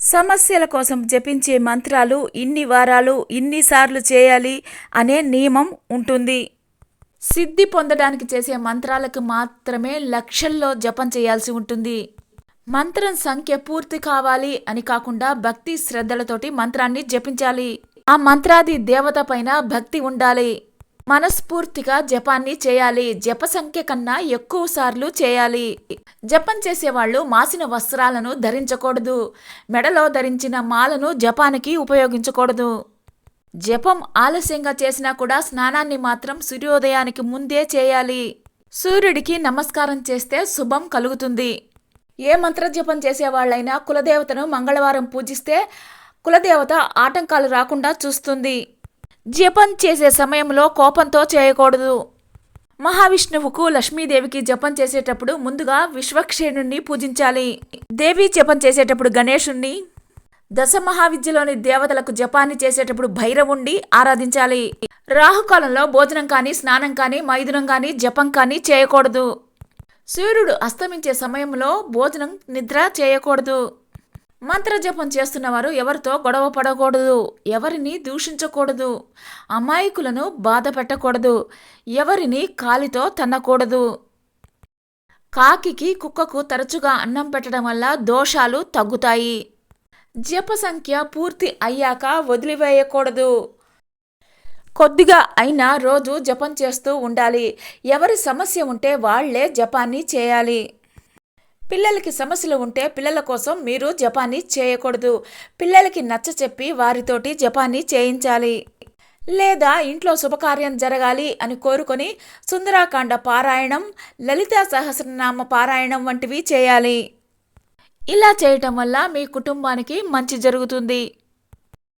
సమస్యల కోసం జపించే మంత్రాలు ఇన్ని వారాలు ఇన్నిసార్లు చేయాలి అనే నియమం ఉంటుంది. సిద్ధి పొందడానికి చేసే మంత్రాలకు మాత్రమే లక్షల్లో జపం చేయాల్సి ఉంటుంది. మంత్రం సంఖ్య పూర్తి కావాలి అని కాకుండా భక్తి శ్రద్ధలతోటి మంత్రాన్ని జపించాలి. ఆ మంత్రాది దేవత పైన భక్తి ఉండాలి. మనస్ఫూర్తిగా జపాన్ని చేయాలి. జప సంఖ్య కన్నా ఎక్కువ సార్లు చేయాలి. జపం చేసేవాళ్ళు మాసిన వస్త్రాలను ధరించకూడదు. మెడలో ధరించిన మాలను జపానికి ఉపయోగించకూడదు. జపం ఆలస్యంగా చేసినా కూడా స్నానాన్ని మాత్రం సూర్యోదయానికి ముందే చేయాలి. సూర్యుడికి నమస్కారం చేస్తే శుభం కలుగుతుంది. ఏ మంత్రజపం చేసేవాళ్ళైనా కులదేవతను మంగళవారం పూజిస్తే కులదేవత ఆటంకాలు రాకుండా చూస్తుంది. జపం చేసే సమయంలో కోపంతో చేయకూడదు. మహావిష్ణువుకు లక్ష్మీదేవికి జపం చేసేటప్పుడు ముందుగా విశ్వక్షేణుణ్ణి పూజించాలి. దేవి జపం చేసేటప్పుడు గణేషుణ్ణి దశ మహావిద్యలోని దేవతలకు జపాన్ని చేసేటప్పుడు భైరవుండి ఆరాధించాలి. రాహుకాలంలో భోజనం కానీ స్నానం కానీ మైదునం కానీ జపం కానీ చేయకూడదు. సూర్యుడు అస్తమించే సమయంలో భోజనం నిద్ర చేయకూడదు. మంత్రజపం చేస్తున్నవారు ఎవరితో గొడవ పడకూడదు ఎవరిని దూషించకూడదు అమాయకులను బాధ పెట్టకూడదు ఎవరిని కాలితో తన్నకూడదు. కాకికి కుక్కకు తరచుగా అన్నం పెట్టడం వల్ల దోషాలు తగ్గుతాయి. జప సంఖ్య పూర్తి అయ్యాక వదిలివేయకూడదు. కొద్దిగా అయినా రోజు జపం చేస్తూ ఉండాలి. ఎవరి సమస్య ఉంటే వాళ్ళే జపాన్ని చేయాలి. పిల్లలకి సమస్యలు ఉంటే పిల్లల కోసం మీరు జపాన్ని చేయకూడదు. పిల్లలకి నచ్చ చెప్పి వారితోటి జపాన్ని చేయించాలి. లేదా ఇంట్లో శుభకార్యం జరగాలి అని కోరుకొని సుందరాకాండ పారాయణం లలితా సహస్రనామ పారాయణం వంటివి చేయాలి. ఇలా చేయటం వల్ల మీ కుటుంబానికి మంచి జరుగుతుంది.